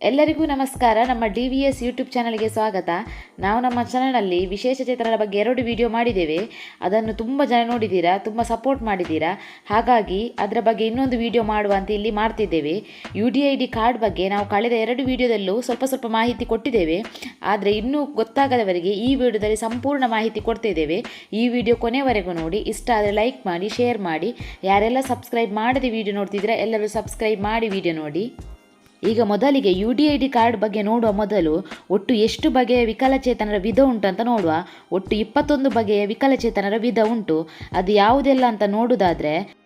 ಎಲ್ಲರಿಗೂ ನಮಸ್ಕಾರ. ನಮ್ಮ ಡಿ ವಿ ಎಸ್ ಯೂಟ್ಯೂಬ್ ಚಾನಲ್ಗೆ ಸ್ವಾಗತ. ನಾವು ನಮ್ಮ ಚಾನಲಲ್ಲಿ ವಿಶೇಷ ಚಿತ್ರದ ಬಗ್ಗೆ ಎರಡು ವಿಡಿಯೋ ಮಾಡಿದ್ದೇವೆ. ಅದನ್ನು ತುಂಬ ಜನ ನೋಡಿದ್ದೀರಾ, ತುಂಬ ಸಪೋರ್ಟ್ ಮಾಡಿದ್ದೀರಾ. ಹಾಗಾಗಿ ಅದರ ಬಗ್ಗೆ ಇನ್ನೊಂದು ವಿಡಿಯೋ ಮಾಡುವ ಅಂತ ಇಲ್ಲಿ ಮಾಡ್ತಿದ್ದೇವೆ. U D I D card ಬಗ್ಗೆ ನಾವು ಕಳೆದ ಎರಡು ವಿಡಿಯೋದಲ್ಲೂ ಸ್ವಲ್ಪ ಸ್ವಲ್ಪ ಮಾಹಿತಿ ಕೊಟ್ಟಿದ್ದೇವೆ. ಆದರೆ ಇನ್ನೂ ಗೊತ್ತಾಗದವರಿಗೆ ಈ ವಿಡಿಯೋದಲ್ಲಿ ಸಂಪೂರ್ಣ ಮಾಹಿತಿ ಕೊಡ್ತಿದ್ದೇವೆ. ಈ ವಿಡಿಯೋ ಕೊನೆವರೆಗೂ ನೋಡಿ. ಇಷ್ಟ ಆದರೆ ಲೈಕ್ ಮಾಡಿ ಶೇರ್ ಮಾಡಿ. ಯಾರೆಲ್ಲ ಸಬ್ಸ್ಕ್ರೈಬ್ ಮಾಡದೆ ವಿಡಿಯೋ ನೋಡ್ತಿದ್ದೀರಾ, ಎಲ್ಲರೂ ಸಬ್ಸ್ಕ್ರೈಬ್ ಮಾಡಿ ವಿಡಿಯೋ ನೋಡಿ. ಈಗ ಮೊದಲಿಗೆ U D I D card ಬಗ್ಗೆ ನೋಡುವ ಮೊದಲು ಒಟ್ಟು ಎಷ್ಟು ಬಗೆಯ ವಿಕಲಚೇತನರ ವಿಧ ಉಂಟು ಅಂತ ನೋಡುವ. ಒಟ್ಟು ಇಪ್ಪತ್ತೊಂದು ಬಗೆಯ ವಿಕಲಚೇತನರ ವಿಧ ಉಂಟು. ಅದು ಯಾವುದೆಲ್ಲ ಅಂತ ನೋಡುವುದಾದರೆ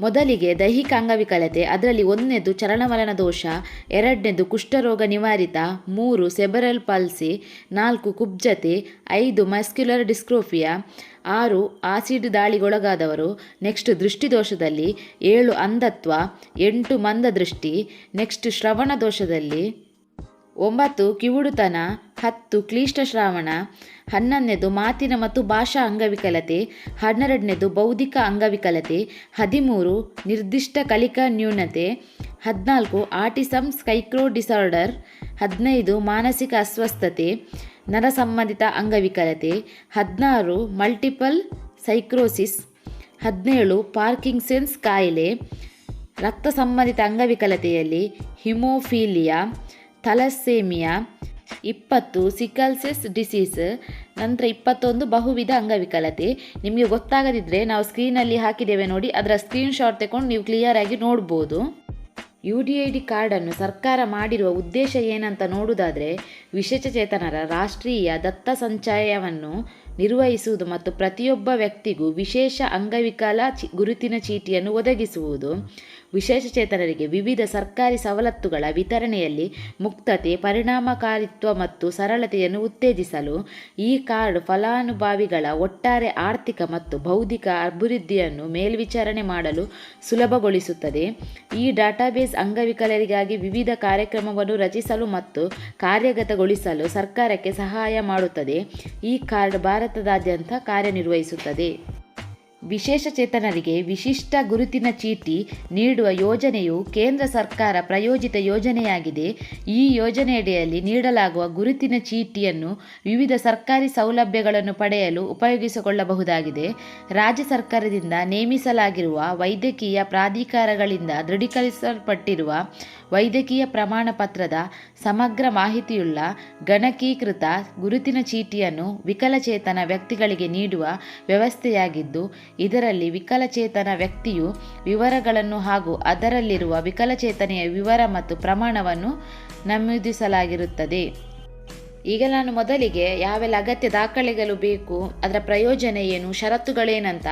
ಮೊದಲಿಗೆ ದೈಹಿಕ ಅಂಗವಿಕಲತೆ, ಅದರಲ್ಲಿ ಒಂದನೇದು ಚಲನವಲನ ದೋಷ ಎರಡನೇದು ಕುಷ್ಠರೋಗ ನಿವಾರಿತ, ಮೂರು ಸೆಬರಲ್ ಪಲ್ಸಿ, ನಾಲ್ಕು ಕುಬ್ಜತೆ, ಐದು ಮಸ್ಕ್ಯುಲರ್ ಡಿಸ್ಕ್ರೋಫಿಯಾ ಆರು ಆಸಿಡ್ ದಾಳಿಗೊಳಗಾದವರು, ನೆಕ್ಸ್ಟ್ ದೃಷ್ಟಿದೋಷದಲ್ಲಿ ಏಳು ಅಂಧತ್ವ, ಎಂಟು ಮಂದದೃಷ್ಟಿ, ನೆಕ್ಸ್ಟ್ ಶ್ರವಣ ದೋಷದಲ್ಲಿ ಒಂಬತ್ತು ಕಿವುಡುತನ, ಹತ್ತು ಕ್ಲಿಷ್ಟ ಶ್ರಾವಣ, ಹನ್ನೊಂದನೇದು ಮಾತಿನ ಮತ್ತು ಭಾಷಾ ಅಂಗವಿಕಲತೆ, ಹನ್ನೆರಡನೇದು ಬೌದ್ಧಿಕ ಅಂಗವಿಕಲತೆ, ಹದಿಮೂರು ನಿರ್ದಿಷ್ಟ ಕಲಿಕಾ ನ್ಯೂನತೆ, ಹದಿನಾಲ್ಕು ಆಟಿಸಮ್ ಸ್ಕೈಕ್ರೋ ಡಿಸಾರ್ಡರ್, ಹದಿನೈದು ಮಾನಸಿಕ ಅಸ್ವಸ್ಥತೆ ನರ ಸಂಬಂಧಿತ ಅಂಗವಿಕಲತೆ, ಹದಿನಾರು ಮಲ್ಟಿಪಲ್ ಸೈಕ್ರೋಸಿಸ್, ಹದಿನೇಳು ಪಾರ್ಕಿಂಗ್ಸೆನ್ಸ್ ಕಾಯಿಲೆ, ರಕ್ತ ಸಂಬಂಧಿತ ಅಂಗವಿಕಲತೆಯಲ್ಲಿ ಹಿಮೋಫೀಲಿಯಾ ಥಲಸ್ಸೇಮಿಯಾ ಇಪ್ಪತ್ತು, ಸಿಕಲ್ಸೆಸ್ ಡಿಸೀಸ್, ನಂತರ ಇಪ್ಪತ್ತೊಂದು ಬಹುವಿಧ ಅಂಗವಿಕಲತೆ. ನಿಮಗೆ ಗೊತ್ತಾಗದಿದ್ದರೆ ನಾವು ಸ್ಕ್ರೀನಲ್ಲಿ ಹಾಕಿದ್ದೇವೆ ನೋಡಿ, ಅದರ ಸ್ಕ್ರೀನ್ಶಾಟ್ ತಗೊಂಡು ನೀವು ಕ್ಲಿಯರಾಗಿ ನೋಡ್ಬೋದು. ಯು ಡಿ ಐ ಡಿ ಕಾರ್ಡನ್ನು ಸರ್ಕಾರ ಮಾಡಿರುವ ಉದ್ದೇಶ ಏನಂತ ನೋಡುವುದಾದರೆ, ವಿಶೇಷಚೇತನರ ರಾಷ್ಟ್ರೀಯ ದತ್ತ ಸಂಚಯವನ್ನು ನಿರ್ವಹಿಸುವುದು ಮತ್ತು ಪ್ರತಿಯೊಬ್ಬ ವ್ಯಕ್ತಿಗೂ ವಿಶೇಷ ಅಂಗವಿಕಲ ಗುರುತಿನ ಚೀಟಿಯನ್ನು ಒದಗಿಸುವುದು. ವಿಶೇಷಚೇತನರಿಗೆ ವಿವಿಧ ಸರ್ಕಾರಿ ಸವಲತ್ತುಗಳ ವಿತರಣೆಯಲ್ಲಿ ಮುಕ್ತತೆ, ಪರಿಣಾಮಕಾರಿತ್ವ ಮತ್ತು ಸರಳತೆಯನ್ನು ಉತ್ತೇಜಿಸಲು ಈ ಕಾರ್ಡ್ ಫಲಾನುಭವಿಗಳ ಒಟ್ಟಾರೆ ಆರ್ಥಿಕ ಮತ್ತು ಬೌದ್ಧಿಕ ಅಭಿವೃದ್ಧಿಯನ್ನು ಮೇಲ್ವಿಚಾರಣೆ ಮಾಡಲು ಸುಲಭಗೊಳಿಸುತ್ತದೆ. ಈ ಡಾಟಾಬೇಸ್ ಅಂಗವಿಕಲರಿಗಾಗಿ ವಿವಿಧ ಕಾರ್ಯಕ್ರಮವನ್ನು ರಚಿಸಲು ಮತ್ತು ಕಾರ್ಯಗತಗೊಳಿಸಲು ಸರ್ಕಾರಕ್ಕೆ ಸಹಾಯ ಮಾಡುತ್ತದೆ. ಈ ಕಾರ್ಡ್ ಭಾರತದಾದ್ಯಂತ ಕಾರ್ಯನಿರ್ವಹಿಸುತ್ತದೆ. ವಿಶೇಷಚೇತನರಿಗೆ ವಿಶಿಷ್ಟ ಗುರುತಿನ ಚೀಟಿ ನೀಡುವ ಯೋಜನೆಯು ಕೇಂದ್ರ ಸರ್ಕಾರ ಪ್ರಾಯೋಜಿತ ಯೋಜನೆಯಾಗಿದೆ. ಈ ಯೋಜನೆಯಡಿಯಲ್ಲಿ ನೀಡಲಾಗುವ ಗುರುತಿನ ಚೀಟಿಯನ್ನು ವಿವಿಧ ಸರ್ಕಾರಿ ಸೌಲಭ್ಯಗಳನ್ನು ಪಡೆಯಲು ಉಪಯೋಗಿಸಿಕೊಳ್ಳಬಹುದಾಗಿದೆ. ರಾಜ್ಯ ಸರ್ಕಾರದಿಂದ ನೇಮಿಸಲಾಗಿರುವ ವೈದ್ಯಕೀಯ ಪ್ರಾಧಿಕಾರಗಳಿಂದ ದೃಢೀಕರಿಸಲ್ಪಟ್ಟಿರುವ ವೈದ್ಯಕೀಯ ಪ್ರಮಾಣ ಪತ್ರದ ಸಮಗ್ರ ಮಾಹಿತಿಯುಳ್ಳ ಗಣಕೀಕೃತ ಗುರುತಿನ ಚೀಟಿಯನ್ನು ವಿಕಲಚೇತನ ವ್ಯಕ್ತಿಗಳಿಗೆ ನೀಡುವ ವ್ಯವಸ್ಥೆಯಾಗಿದ್ದು, ಇದರಲ್ಲಿ ವಿಕಲಚೇತನ ವ್ಯಕ್ತಿಯು ವಿವರಗಳನ್ನು ಹಾಗೂ ಅದರಲ್ಲಿರುವ ವಿಕಲಚೇತನೆಯ ವಿವರ ಮತ್ತು ಪ್ರಮಾಣವನ್ನು ನಮೂದಿಸಲಾಗಿರುತ್ತದೆ. ಈಗ ನಾನು ಮೊದಲಿಗೆ ಯಾವೆಲ್ಲ ಅಗತ್ಯ ದಾಖಲೆಗಳು ಬೇಕು, ಅದರ ಪ್ರಯೋಜನ ಏನು, ಷರತ್ತುಗಳೇನಂತ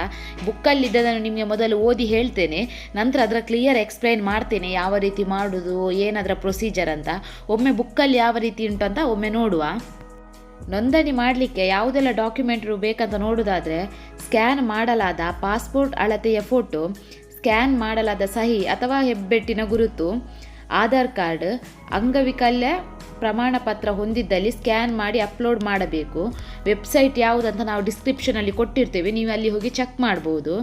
ಬುಕ್ಕಲ್ಲಿದ್ದದನ್ನು ನಿಮಗೆ ಮೊದಲು ಓದಿ ಹೇಳ್ತೇನೆ. ನಂತರ ಅದರ ಕ್ಲಿಯರ್ ಎಕ್ಸ್ಪ್ಲೈನ್ ಮಾಡ್ತೇನೆ ಯಾವ ರೀತಿ ಮಾಡೋದು, ಏನದರ ಪ್ರೊಸೀಜರ್ ಅಂತ. ಒಮ್ಮೆ ಬುಕ್ಕಲ್ಲಿ ಯಾವ ರೀತಿ ಉಂಟು ಅಂತ ಒಮ್ಮೆ ನೋಡುವ. ನೋಂದಣಿ ಮಾಡಲಿಕ್ಕೆ ಯಾವುದೆಲ್ಲ ಡಾಕ್ಯುಮೆಂಟ್ರು ಬೇಕಂತ ನೋಡೋದಾದರೆ ಸ್ಕ್ಯಾನ್ ಮಾಡಲಾದ ಪಾಸ್ಪೋರ್ಟ್ ಅಳತೆಯ ಫೋಟೋ ಸ್ಕ್ಯಾನ್ ಮಾಡಲಾದ ಸಹಿ ಅಥವಾ ಹೆಬ್ಬೆಟ್ಟಿನ ಗುರುತು ಆಧಾರ್ ಕಾರ್ಡ್, ಅಂಗವಿಕಲ್ಯ ಪ್ರಮಾಣ ಪತ್ರ ಹೊಂದಿದ್ದಲ್ಲಿ ಸ್ಕ್ಯಾನ್ ಮಾಡಿ ಅಪ್ಲೋಡ್ ಮಾಡಬೇಕು. ವೆಬ್ಸೈಟ್ ಯಾವುದಂತ ನಾವು ಡಿಸ್ಕ್ರಿಪ್ಷನಲ್ಲಿ ಕೊಟ್ಟಿರ್ತೇವೆ, ನೀವು ಅಲ್ಲಿ ಹೋಗಿ ಚೆಕ್ ಮಾಡ್ಬೋದು.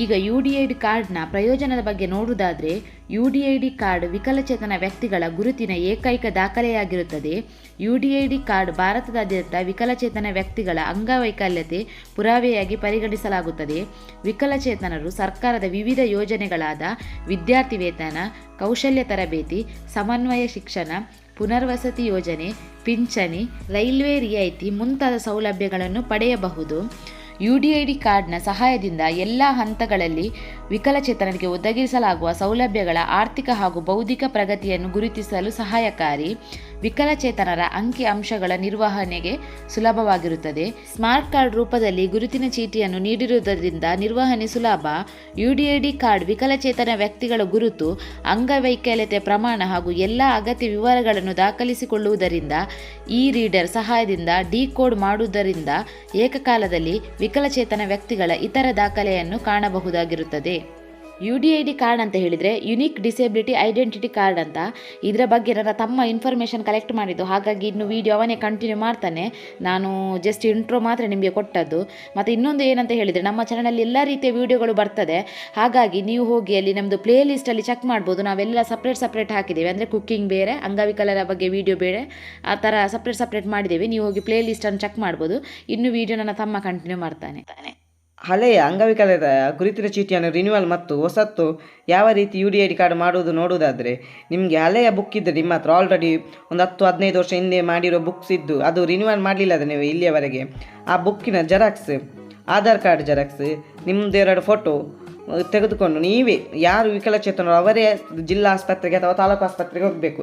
ಈಗ ಯು ಡಿ ಐ ಡಿ ಕಾರ್ಡ್ನ ಪ್ರಯೋಜನದ ಬಗ್ಗೆ ನೋಡುವುದಾದರೆ U D I D card ವಿಕಲಚೇತನ ವ್ಯಕ್ತಿಗಳ ಗುರುತಿನ ಏಕೈಕ ದಾಖಲೆಯಾಗಿರುತ್ತದೆ. U D I D card ಭಾರತದಾದ್ಯಂತ ವಿಕಲಚೇತನ ವ್ಯಕ್ತಿಗಳ ಅಂಗವೈಕಲ್ಯತೆ ಪುರಾವೆಯಾಗಿ ಪರಿಗಣಿಸಲಾಗುತ್ತದೆ. ವಿಕಲಚೇತನರು ಸರ್ಕಾರದ ವಿವಿಧ ಯೋಜನೆಗಳಾದ ವಿದ್ಯಾರ್ಥಿ ವೇತನ ಕೌಶಲ್ಯ ತರಬೇತಿ, ಸಮನ್ವಯ ಶಿಕ್ಷಣ, ಪುನರ್ವಸತಿ ಯೋಜನೆ, ಪಿಂಚಣಿ, ರೈಲ್ವೆ ರಿಯಾಯಿತಿ ಮುಂತಾದ ಸೌಲಭ್ಯಗಳನ್ನು ಪಡೆಯಬಹುದು. ಯು ಡಿ ಐ ಡಿ ಕಾರ್ಡ್ನ ಸಹಾಯದಿಂದ ಎಲ್ಲ ಹಂತಗಳಲ್ಲಿ ವಿಕಲಚೇತನರಿಗೆ ಒದಗಿಸಲಾಗುವ ಸೌಲಭ್ಯಗಳ ಆರ್ಥಿಕ ಹಾಗೂ ಬೌದ್ಧಿಕ ಪ್ರಗತಿಯನ್ನು ಗುರುತಿಸಲು ಸಹಾಯಕಾರಿ ವಿಕಲಚೇತನರ ಅಂಕಿ ಅಂಶಗಳ ನಿರ್ವಹಣೆಗೆ ಸುಲಭವಾಗಿರುತ್ತದೆ. ಸ್ಮಾರ್ಟ್ ಕಾರ್ಡ್ ರೂಪದಲ್ಲಿ ಗುರುತಿನ ಚೀಟಿಯನ್ನು ನೀಡಿರುವುದರಿಂದ ನಿರ್ವಹಣೆ ಸುಲಭ. U D I D card ವಿಕಲಚೇತನ ವ್ಯಕ್ತಿಗಳ ಗುರುತು, ಅಂಗವೈಕಲ್ಯತೆ ಪ್ರಮಾಣ ಹಾಗೂ ಎಲ್ಲ ಅಗತ್ಯ ವಿವರಗಳನ್ನು ದಾಖಲಿಸಿಕೊಳ್ಳುವುದರಿಂದ ಈ ರೀಡರ್ ಸಹಾಯದಿಂದ ಡಿಕೋಡ್ ಮಾಡುವುದರಿಂದ ಏಕಕಾಲದಲ್ಲಿ ವಿಕಲಚೇತನ ವ್ಯಕ್ತಿಗಳ ಇತರ ದಾಖಲೆಯನ್ನು ಕಾಣಬಹುದಾಗಿರುತ್ತದೆ. U D I D card ಅಂತ ಹೇಳಿದರೆ ಯುನೀಕ್ ಡಿಸೇಬಿಲಿಟಿ ಐಡೆಂಟಿಟಿ ಕಾರ್ಡ್ ಅಂತ. ಇದರ ಬಗ್ಗೆ ನನ್ನ ತಮ್ಮ ಇನ್ಫಾರ್ಮೇಷನ್ ಕಲೆಕ್ಟ್ ಮಾಡಿದ್ದು. ಹಾಗಾಗಿ ಇನ್ನು ವೀಡಿಯೋ ಅವನೇ ಕಂಟಿನ್ಯೂ ಮಾಡ್ತಾನೆ. ನಾನು ಜಸ್ಟ್ ಇಂಟ್ರೋ ಮಾತ್ರ ನಿಮಗೆ ಕೊಟ್ಟದ್ದು. ಮತ್ತು ಇನ್ನೊಂದು ಏನಂತ ಹೇಳಿದರೆ, ನಮ್ಮ ಚಾನಲಲ್ಲಿ ಎಲ್ಲ ರೀತಿಯ ವೀಡಿಯೋಗಳು ಬರ್ತದೆ. ಹಾಗಾಗಿ ನೀವು ಹೋಗಿ ಅಲ್ಲಿ ನಮ್ಮದು ಪ್ಲೇ ಲಿಸ್ಟಲ್ಲಿ ಚೆಕ್ ಮಾಡ್ಬೋದು. ನಾವೆಲ್ಲ ಸಪ್ರೇಟ್ ಸಪ್ರೇಟ್ ಹಾಕಿದ್ದೇವೆ. ಅಂದರೆ ಕುಕ್ಕಿಂಗ್ ಬೇರೆ ಅಂಗವಿಕಲರ ಬಗ್ಗೆ ವೀಡಿಯೋ ಬೇರೆ, ಆ ಥರ ಸಪ್ರೇಟ್ ಸಪ್ರೇಟ್ ಮಾಡಿದ್ದೇವೆ. ನೀವು ಹೋಗಿ ಪ್ಲೇ ಲಿಸ್ಟನ್ನು ಚೆಕ್ ಮಾಡ್ಬೋದು. ಇನ್ನು ವೀಡಿಯೋ ನನ್ನ ತಮ್ಮ ಕಂಟಿನ್ಯೂ ಮಾಡ್ತಾನೆ. ಹಳೆಯ ಅಂಗವಿಕಲದ ಗುರುತಿನ ಚೀಟಿಯನ್ನು ರಿನ್ಯೂವಲ್ ಮತ್ತು ಹೊಸತ್ತು ಯಾವ ರೀತಿ U D I D card ಮಾಡುವುದು ನೋಡುವುದಾದರೆ, ನಿಮಗೆ ಹಳೆಯ ಬುಕ್ ಇದ್ದರೆ ನಿಮ್ಮ ಹತ್ರ ಆಲ್ರೆಡಿ ಒಂದು ಹತ್ತು, ಹದಿನೈದು ವರ್ಷ ಹಿಂದೆ ಮಾಡಿರೋ ಬುಕ್ಸ್ ಇದ್ದು ಅದು ರಿನ್ಯೂವಲ್ ಮಾಡಲಿಲ್ಲ ಅದು ನೀವು ಇಲ್ಲಿಯವರೆಗೆ. ಆ ಬುಕ್ಕಿನ ಜೆರಾಕ್ಸ್ ಆಧಾರ್ ಕಾರ್ಡ್ ಜೆರಾಕ್ಸ್ ನಿಮ್ಮದು ಎರಡು ಫೋಟೋ ತೆಗೆದುಕೊಂಡು ನೀವೇ ಯಾರು ವಿಕಲಚೇತನರು ಅವರೇ ಜಿಲ್ಲಾ ಆಸ್ಪತ್ರೆಗೆ ಅಥವಾ ತಾಲೂಕು ಆಸ್ಪತ್ರೆಗೆ ಹೋಗಬೇಕು.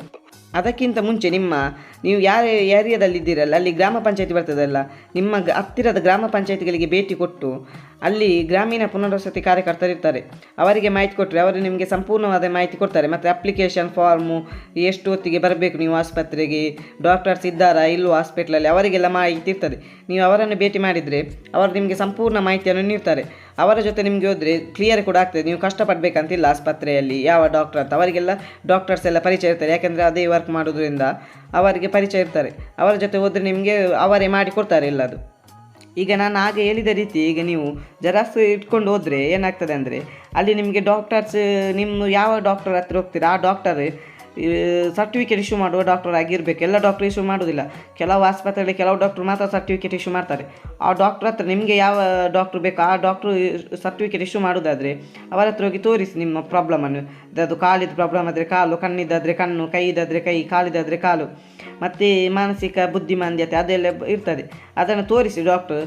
ಅದಕ್ಕಿಂತ ಮುಂಚೆ ನಿಮ್ಮ, ನೀವು ಯಾರ, ಏರಿಯಾದಲ್ಲಿದ್ದೀರಲ್ಲ, ಅಲ್ಲಿ ಗ್ರಾಮ ಪಂಚಾಯತಿ ಬರ್ತದಲ್ಲ, ನಿಮ್ಮ ಹತ್ತಿರದ ಗ್ರಾಮ ಪಂಚಾಯತಿಗಳಿಗೆ ಭೇಟಿ ಕೊಟ್ಟು, ಅಲ್ಲಿ ಗ್ರಾಮೀಣ ಪುನರ್ವಸತಿ ಕಾರ್ಯಕರ್ತರಿರ್ತಾರೆ ಅವರಿಗೆ ಮಾಹಿತಿ ಕೊಟ್ಟರೆ ಅವರು ನಿಮಗೆ ಸಂಪೂರ್ಣವಾದ ಮಾಹಿತಿ ಕೊಡ್ತಾರೆ. ಮತ್ತು ಅಪ್ಲಿಕೇಶನ್ ಫಾರ್ಮು ಎಷ್ಟು ಹೊತ್ತಿಗೆ ಬರಬೇಕು, ನೀವು ಆಸ್ಪತ್ರೆಗೆ ಡಾಕ್ಟರ್ಸ್ ಇದ್ದಾರಾ ಇಲ್ಲೋ ಹಾಸ್ಪಿಟ್ಲಲ್ಲಿ ಅವರಿಗೆಲ್ಲ ಮಾಹಿತಿ ಇರ್ತದೆ. ನೀವು ಅವರನ್ನು ಭೇಟಿ ಮಾಡಿದರೆ, ಅವರು ನಿಮಗೆ ಸಂಪೂರ್ಣ ಮಾಹಿತಿಯನ್ನು ನೀಡ್ತಾರೆ. ಅವರ ಜೊತೆ ನಿಮಗೆ ಹೋದರೆ ಕ್ಲಿಯರ್ ಕೂಡ ಆಗ್ತದೆ. ನೀವು ಕಷ್ಟಪಡಬೇಕಂತಿಲ್ಲ ಆಸ್ಪತ್ರೆಯಲ್ಲಿ. ಯಾವ ಡಾಕ್ಟರ್ ಅಂತ. ಅವರಿಗೆಲ್ಲ ಡಾಕ್ಟರ್ಸ್ ಎಲ್ಲ ಪರಿಚಯ ಇರ್ತಾರೆ. ಯಾಕೆಂದರೆ ಅದೇ ವರ್ಕ್ ಮಾಡೋದ್ರಿಂದ ಅವರಿಗೆ ಪರಿಚಯ ಇರ್ತಾರೆ. ಅವರ ಜೊತೆ ಹೋದರೆ ನಿಮಗೆ ಅವರೇ ಮಾಡಿ ಕೊಡ್ತಾರೆ ಎಲ್ಲದು. ಈಗ ನಾನು ಆಗ ಹೇಳಿದ ರೀತಿ ಈಗ ನೀವು ಜೆರಾಕ್ಸ್ ಇಟ್ಕೊಂಡು ಹೋದರೆ ಏನಾಗ್ತದೆ ಅಂದರೆ ಅಲ್ಲಿ ನಿಮಗೆ ಡಾಕ್ಟರ್ಸ್ ನಿಮ್ಮ ಯಾವ ಡಾಕ್ಟರ್ ಹತ್ರ ಹೋಗ್ತೀರಾ? ಆ ಡಾಕ್ಟರ್ ಸರ್ಟಿಫಿಕೇಟ್ ಇಶ್ಯೂ ಮಾಡುವ ಡಾಕ್ಟರ್ ಆಗಿರಬೇಕು. ಎಲ್ಲ ಡಾಕ್ಟರ್ ಇಶ್ಯೂ ಮಾಡೋದಿಲ್ಲ. ಕೆಲವು ಆಸ್ಪತ್ರೆಯಲ್ಲಿ ಕೆಲವು ಡಾಕ್ಟರ್ ಮಾತ್ರ ಸರ್ಟಿಫಿಕೇಟ್ ಇಶ್ಯೂ ಮಾಡ್ತಾರೆ. ಆ ಡಾಕ್ಟರ್ ಹತ್ರ ನಿಮಗೆ ಯಾವ ಡಾಕ್ಟ್ರು ಬೇಕು, ಆ ಡಾಕ್ಟ್ರು ಸರ್ಟಿಫಿಕೇಟ್ ಇಶ್ಯೂ ಮಾಡೋದಾದರೆ ಅವರ ಹತ್ರ ಹೋಗಿ ತೋರಿಸಿ ನಿಮ್ಮ ಪ್ರಾಬ್ಲಮನ್ನು ಅದು ಕಾಲಿದ ಪ್ರಾಬ್ಲಮ್ ಆದರೆ ಕಾಲು, ಕಣ್ಣಿದ್ದಾದರೆ ಕಣ್ಣು ಕೈದಾದರೆ ಕೈ ಕಾಲಿದಾದರೆ ಕಾಲು, ಮತ್ತು ಮಾನಸಿಕ ಬುದ್ಧಿಮಾಂದ್ಯತೆ ಅದೆಲ್ಲ ಇರ್ತದೆ. ಅದನ್ನು ತೋರಿಸಿ ಡಾಕ್ಟ್ರು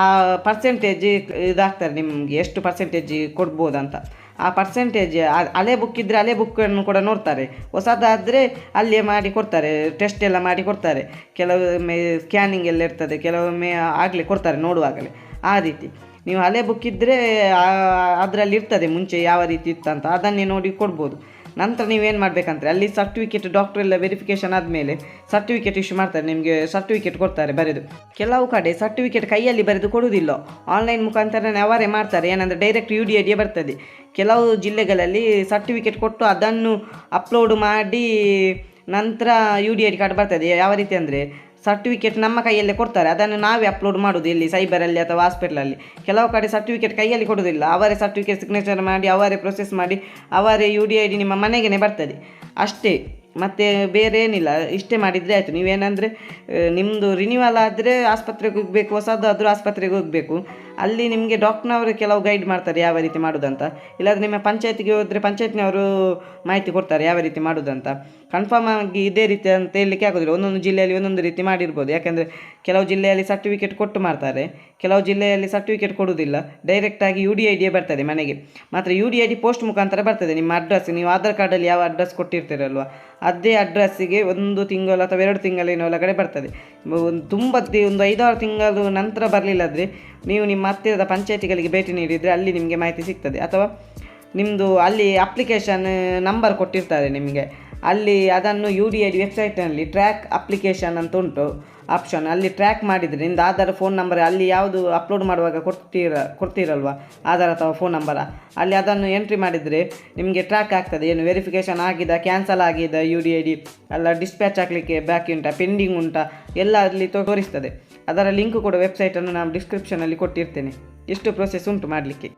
ಆ ಪರ್ಸೆಂಟೇಜ್ ಇದಾಗ್ತಾರೆ ನಿಮಗೆ ಎಷ್ಟು ಪರ್ಸೆಂಟೇಜ್ ಕೊಡ್ಬೋದಂತ. ಆ ಪರ್ಸೆಂಟೇಜ್ ಅಲೆ ಬುಕ್ ಇದ್ದರೆ ಅಲೆ ಬುಕ್ಕನ್ನು ಕೂಡ ನೋಡ್ತಾರೆ. ಹೊಸದಾದರೆ ಅಲ್ಲೇ ಮಾಡಿ ಕೊಡ್ತಾರೆ ಟೆಸ್ಟ್ ಎಲ್ಲ ಮಾಡಿ ಕೊಡ್ತಾರೆ. ಕೆಲವೊಮ್ಮೆ ಸ್ಕ್ಯಾನಿಂಗ್ ಎಲ್ಲ ಇರ್ತದೆ, ಕೆಲವೊಮ್ಮೆ ಆಗಲೇ ಕೊಡ್ತಾರೆ ನೋಡುವಾಗಲೇ. ಆ ರೀತಿ. ನೀವು ಅಲೆ ಬುಕ್ ಇದ್ದರೆ ಅದರಲ್ಲಿ ಇರ್ತದೆ, ಮುಂಚೆ ಯಾವ ರೀತಿ ಇತ್ತಂತ ಅದನ್ನೇ ನೋಡಿ ಕೊಡ್ಬೋದು. ನಂತರ ನೀವೇನು ಮಾಡಬೇಕಂದ್ರೆ, ಅಲ್ಲಿ ಸರ್ಟಿಫಿಕೇಟ್ ಡಾಕ್ಟರ್ ಎಲ್ಲ ವೆರಿಫಿಕೇಷನ್ ಆದಮೇಲೆ ಸರ್ಟಿಫಿಕೇಟ್ ಇಶ್ಯೂ ಮಾಡ್ತಾರೆ, ನಿಮಗೆ ಸರ್ಟಿಫಿಕೇಟ್ ಕೊಡ್ತಾರೆ ಬರೆದು. ಕೆಲವು ಕಡೆ ಸರ್ಟಿಫಿಕೇಟ್ ಕೈಯಲ್ಲಿ ಬರೆದು ಕೊಡುವುದಿಲ್ಲ. ಆನ್ಲೈನ್ ಮುಖಾಂತರನೇ ಅವರೇ ಮಾಡ್ತಾರೆ, ಏನಂದರೆ ಡೈರೆಕ್ಟ್ ಯು ಡಿ ಐಡಿಯೇ ಬರ್ತದೆ. ಕೆಲವು ಜಿಲ್ಲೆಗಳಲ್ಲಿ ಸರ್ಟಿಫಿಕೇಟ್ ಕೊಟ್ಟು ಅದನ್ನು ಅಪ್ಲೋಡ್ ಮಾಡಿ ನಂತರ U D I D card ಬರ್ತದೆ. ಯಾವ ರೀತಿ ಅಂದರೆ ಸರ್ಟಿಫಿಕೇಟ್ ನಮ್ಮ ಕೈಯಲ್ಲೇ ಕೊಡ್ತಾರೆ. ಅದನ್ನು ನಾವೇ ಅಪ್ಲೋಡ್ ಮಾಡೋದು ಇಲ್ಲಿ ಸೈಬರಲ್ಲಿ ಅಥವಾ ಹಾಸ್ಪಿಟ್ಲಲ್ಲಿ ಕೆಲವು ಕಡೆ ಸರ್ಟಿಫಿಕೇಟ್ ಕೈಯಲ್ಲಿ ಕೊಡೋದಿಲ್ಲ ಅವರೇ ಸರ್ಟಿಫಿಕೇಟ್ ಸಿಗ್ನೇಚರ್ ಮಾಡಿ, ಅವರೇ ಪ್ರೊಸೆಸ್ ಮಾಡಿ, ಅವರೇ ಯು ಡಿ ಐ ಡಿ ನಿಮ್ಮ ಮನೆಗೇ ಬರ್ತದೆ. ಅಷ್ಟೇ. ಮತ್ತು ಬೇರೆ ಏನಿಲ್ಲ, ಇಷ್ಟೇ ಮಾಡಿದರೆ ಆಯಿತು. ನೀವೇನಂದರೆ ನಿಮ್ಮದು ರಿನ್ಯೂವಲ್ ಆದರೆ ಆಸ್ಪತ್ರೆಗೆ ಹೋಗಬೇಕು ಹೊಸದಾದರೂ ಆಸ್ಪತ್ರೆಗೆ ಹೋಗಬೇಕು. ಅಲ್ಲಿ ನಿಮಗೆ ಡಾಕ್ಟ್ರನವರು ಕೆಲವು ಗೈಡ್ ಮಾಡ್ತಾರೆ ಯಾವ ರೀತಿ ಮಾಡೋದಂತ. ಇಲ್ಲಾಂದರೆ ನಿಮ್ಮ ಪಂಚಾಯತಿಗೆ ಹೋದರೆ ಪಂಚಾಯತ್ನವರು ಮಾಹಿತಿ ಕೊಡ್ತಾರೆ ಯಾವ ರೀತಿ ಮಾಡೋದಂತ. ಕನ್ಫರ್ಮ್ ಆಗಿ ಇದೇ ರೀತಿ ಅಂತ ಹೇಳಲಿಕ್ಕೆ ಆಗೋದಿಲ್ಲ. ಒಂದೊಂದು ಜಿಲ್ಲೆಯಲ್ಲಿ ಒಂದೊಂದು ರೀತಿ ಮಾಡಿರ್ಬೋದು. ಯಾಕೆಂದರೆ ಕೆಲವು ಜಿಲ್ಲೆಯಲ್ಲಿ ಸರ್ಟಿಫಿಕೇಟ್ ಕೊಟ್ಟು ಮಾಡ್ತಾರೆ ಕೆಲವು ಜಿಲ್ಲೆಯಲ್ಲಿ ಸರ್ಟಿಫಿಕೇಟ್ ಕೊಡುವುದಿಲ್ಲ. ಡೈರೆಕ್ಟಾಗಿ ಯು ಡಿ ಐ ಡಿಯೇ ಬರ್ತದೆ ಮನೆಗೆ. ಮಾತ್ರ U D I D post ಮುಖಾಂತರ ಬರ್ತದೆ. ನಿಮ್ಮ ಅಡ್ರೆಸ್ ನೀವು ಆಧಾರ್ ಕಾರ್ಡಲ್ಲಿ ಯಾವ ಅಡ್ರೆಸ್ ಕೊಟ್ಟಿರ್ತೀರಲ್ವ? ಅದೇ ಅಡ್ರೆಸ್ಸಿಗೆ ಒಂದು ತಿಂಗಳು ಅಥವಾ ಎರಡು ತಿಂಗಳಿನ ಒಳಗಡೆ ಬರ್ತದೆ. ಒಂದು ತುಂಬ ಒಂದು ಐದಾರು ತಿಂಗಳು ನಂತರ ಬರಲಿಲ್ಲಾದರೆ ನೀವು ನಿಮ್ಮ ಹತ್ತಿರದ ಪಂಚಾಯತಿಗಳಿಗೆ ಭೇಟಿ ನೀಡಿದರೆ ಅಲ್ಲಿ ನಿಮಗೆ ಮಾಹಿತಿ ಸಿಗ್ತದೆ. ಅಥವಾ ನಿಮ್ಮದು ಅಲ್ಲಿ ಅಪ್ಲಿಕೇಶನ್ ನಂಬರ್ ಕೊಟ್ಟಿರ್ತಾರೆ ನಿಮಗೆ. ಅಲ್ಲಿ ಅದನ್ನು ಯು ಡಿ ಐ ಡಿ ವೆಬ್ಸೈಟ್ನಲ್ಲಿ ಟ್ರ್ಯಾಕ್ ಅಪ್ಲಿಕೇಶನ್ ಅಂತ ಉಂಟು ಆಪ್ಷನ್ ಅಲ್ಲಿ ಟ್ರ್ಯಾಕ್ ಮಾಡಿದರೆ ನಿಮ್ದು ಆಧಾರ್ ಫೋನ್ ನಂಬರ್ ಅಲ್ಲಿ ಯಾವುದು ಅಪ್ಲೋಡ್ ಮಾಡುವಾಗ ಕೊಡ್ತೀರ, ಕೊಡ್ತೀರಲ್ವ? ಆಧಾರ್ ಅಥವಾ ಫೋನ್ ನಂಬರ ಅಲ್ಲಿ ಅದನ್ನು ಎಂಟ್ರಿ ಮಾಡಿದರೆ ನಿಮಗೆ ಟ್ರ್ಯಾಕ್ ಆಗ್ತದೆ. ಏನು ವೆರಿಫಿಕೇಷನ್ ಆಗಿದೆ ಕ್ಯಾನ್ಸಲ್ ಆಗಿದೆ ಯು ಡಿ ಐ ಡಿ ಅಲ್ಲ ಡಿಸ್ಪ್ಯಾಚ್ ಆಗಲಿಕ್ಕೆ ಬ್ಯಾಕ್ ಉಂಟಾ ಪೆಂಡಿಂಗ್ ಉಂಟಾ, ಎಲ್ಲ ಅಲ್ಲಿ ತೋರಿಸ್ತದೆ. ಅದರ ಲಿಂಕ್ ಕೂಡ ವೆಬ್ಸೈಟನ್ನು ನಾನು ಡಿಸ್ಕ್ರಿಪ್ಷನಲ್ಲಿ ಕೊಟ್ಟಿರ್ತೇನೆ. ಎಷ್ಟು ಪ್ರೊಸೆಸ್ ಉಂಟು ಮಾಡಲಿಕ್ಕೆ.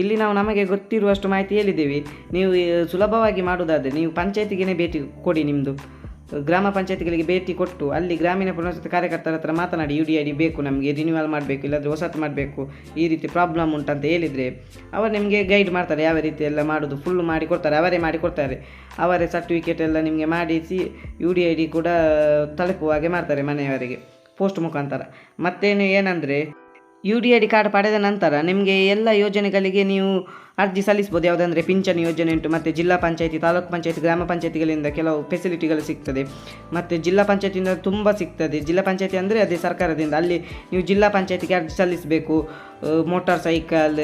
ಇಲ್ಲಿ ನಾವು ನಮಗೆ ಗೊತ್ತಿರುವಷ್ಟು ಮಾಹಿತಿ ಹೇಳಿದ್ದೇವೆ. ನೀವು ಸುಲಭವಾಗಿ ಮಾಡುವುದಾದರೆ ನೀವು ಪಂಚಾಯತಿಗೆ ಭೇಟಿ ಕೊಡಿ ನಿಮ್ಮದು ಗ್ರಾಮ ಪಂಚಾಯತಿಗಳಿಗೆ ಭೇಟಿ ಕೊಟ್ಟು ಅಲ್ಲಿ ಗ್ರಾಮೀಣ ಪುನರ್ವಸತಿ ಕಾರ್ಯಕರ್ತರ ಹತ್ರ ಮಾತನಾಡಿ, ಯು ಡಿ ಐ ಡಿ ಬೇಕು, ನಮಗೆ ರಿನ್ಯೂವಲ್ ಮಾಡಬೇಕು, ಇಲ್ಲಾದರೆ ಹೊಸತು ಮಾಡಬೇಕು, ಈ ರೀತಿ ಪ್ರಾಬ್ಲಮ್ ಉಂಟಂತ ಹೇಳಿದರೆ ಅವರು ನಿಮಗೆ ಗೈಡ್ ಮಾಡ್ತಾರೆ, ಯಾವ ರೀತಿ ಎಲ್ಲ ಮಾಡೋದು ಫುಲ್ ಮಾಡಿ ಕೊಡ್ತಾರೆ, ಅವರೇ ಮಾಡಿ ಕೊಡ್ತಾರೆ. ಅವರೇ ಸರ್ಟಿಫಿಕೇಟ್ ಎಲ್ಲ ನಿಮಗೆ ಮಾಡಿಸಿ ಯು ಡಿ ಐ ಡಿ ಕೂಡ ತಲುಪುವ ಹಾಗೆ ಮಾಡ್ತಾರೆ ಮನೆಯವರಿಗೆ ಪೋಸ್ಟ್ ಮುಖಾಂತರ. ಮತ್ತೇನು ಏನಂದರೆ U D I D card ಪಡೆದ ನಂತರ ನಿಮಗೆ ಎಲ್ಲ ಯೋಜನೆಗಳಿಗೆ ನೀವು ಅರ್ಜಿ ಸಲ್ಲಿಸ್ಬೋದು ಯಾವುದಂದರೆ ಪಿಂಚಣಿ ಯೋಜನೆ ಉಂಟು. ಮತ್ತು ಜಿಲ್ಲಾ ಪಂಚಾಯತಿ, ತಾಲೂಕು ಪಂಚಾಯತಿ, ಗ್ರಾಮ ಪಂಚಾಯತಿಗಳಿಂದ ಕೆಲವು ಫೆಸಿಲಿಟಿಗಳು ಸಿಗ್ತದೆ. ಮತ್ತು ಜಿಲ್ಲಾ ಪಂಚಾಯತಿಯಿಂದ ತುಂಬ ಸಿಗ್ತದೆ. ಜಿಲ್ಲಾ ಪಂಚಾಯತಿ ಅಂದರೆ ಅದೇ ಸರ್ಕಾರದಿಂದ. ಅಲ್ಲಿ ನೀವು ಜಿಲ್ಲಾ ಪಂಚಾಯತಿಗೆ ಅರ್ಜಿ ಸಲ್ಲಿಸಬೇಕು. ಮೋಟಾರ್ ಸೈಕಲ್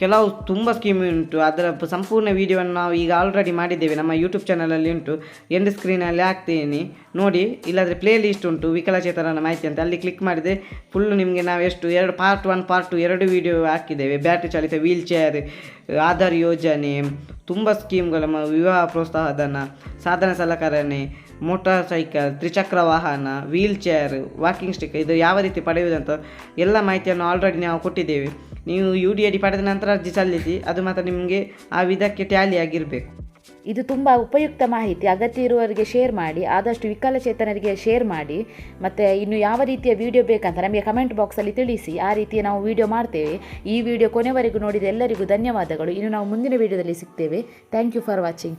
ಕೆಲವು ತುಂಬ ಸ್ಕೀಮ್ ಉಂಟು. ಅದರ ಸಂಪೂರ್ಣ ವೀಡಿಯೋವನ್ನು ನಾವು ಈಗ ಆಲ್ರೆಡಿ ಮಾಡಿದ್ದೇವೆ. ನಮ್ಮ ಯೂಟ್ಯೂಬ್ ಚಾನಲಲ್ಲಿ ಉಂಟು. ಎಂಡ್ ಸ್ಕ್ರೀನಲ್ಲಿ ಹಾಕ್ತೀನಿ. ನೋಡಿ, ಇಲ್ಲಾದರೆ ಪ್ಲೇ ಲಿಸ್ಟ್ ಉಂಟು. ವಿಕಲಚೇತನನ ಮಾಹಿತಿ ಅಂತ. ಅಲ್ಲಿ ಕ್ಲಿಕ್ ಮಾಡಿದೆ ಫುಲ್ಲು ನಿಮಗೆ ನಾವು ಎಷ್ಟು, ಎರಡು ಪಾರ್ಟ್ ಒನ್ ಪಾರ್ಟ್ ಟು ಎರಡು ವೀಡಿಯೋ ಹಾಕಿದ್ದೇವೆ. ಬ್ಯಾಟ್ರಿ ಚಾಲಿತ ವೀಲ್ ಚೇರ್ ಆಧಾರ್ ಯೋಜನೆ, ತುಂಬ ಸ್ಕೀಮ್ಗಳ ವಿವಾಹ ಪ್ರೋತ್ಸಾಹ ಧನ, ಸಾಧನ ಸಲಕರಣೆ ಮೋಟಾರ್ ಸೈಕಲ್ ತ್ರಿಚಕ್ರ ವಾಹನ ವೀಲ್ ಚೇರ್ ವಾಕಿಂಗ್ ಸ್ಟಿಕ್ ಇದು ಯಾವ ರೀತಿ ಪಡೆಯುವುದಂತ ಎಲ್ಲ ಮಾಹಿತಿಯನ್ನು ಆಲ್ರೆಡಿ ನಾವು ಕೊಟ್ಟಿದ್ದೇವೆ. ನೀವು ಯು ಡಿ ಐ ಡಿ ಪಡೆದ ನಂತರ ಅರ್ಜಿ ಸಲ್ಲಿಸಿ, ಅದು ಮಾತ್ರ ನಿಮಗೆ ಆ ವಿಧಕ್ಕೆ ಟ್ಯಾಲಿ ಆಗಿರಬೇಕು. ಇದು ತುಂಬ ಉಪಯುಕ್ತ ಮಾಹಿತಿ. ಅಗತ್ಯ ಇರುವವರಿಗೆ ಶೇರ್ ಮಾಡಿ, ಆದಷ್ಟು ವಿಕಲಚೇತನರಿಗೆ ಶೇರ್ ಮಾಡಿ, ಮತ್ತು ಇನ್ನು ಯಾವ ರೀತಿಯ ವಿಡಿಯೋ ಬೇಕಂತ ನಮಗೆ ಕಮೆಂಟ್ ಬಾಕ್ಸಲ್ಲಿ ತಿಳಿಸಿ, ಆ ರೀತಿಯ ನಾವು ವಿಡಿಯೋ ಮಾಡ್ತೇವೆ. ಈ ವಿಡಿಯೋ ಕೊನೆವರೆಗೂ ನೋಡಿದ ಎಲ್ಲರಿಗೂ ಧನ್ಯವಾದಗಳು. ಇನ್ನು ನಾವು ಮುಂದಿನ ವಿಡಿಯೋದಲ್ಲಿ ಸಿಗ್ತೇವೆ. Thank you for watching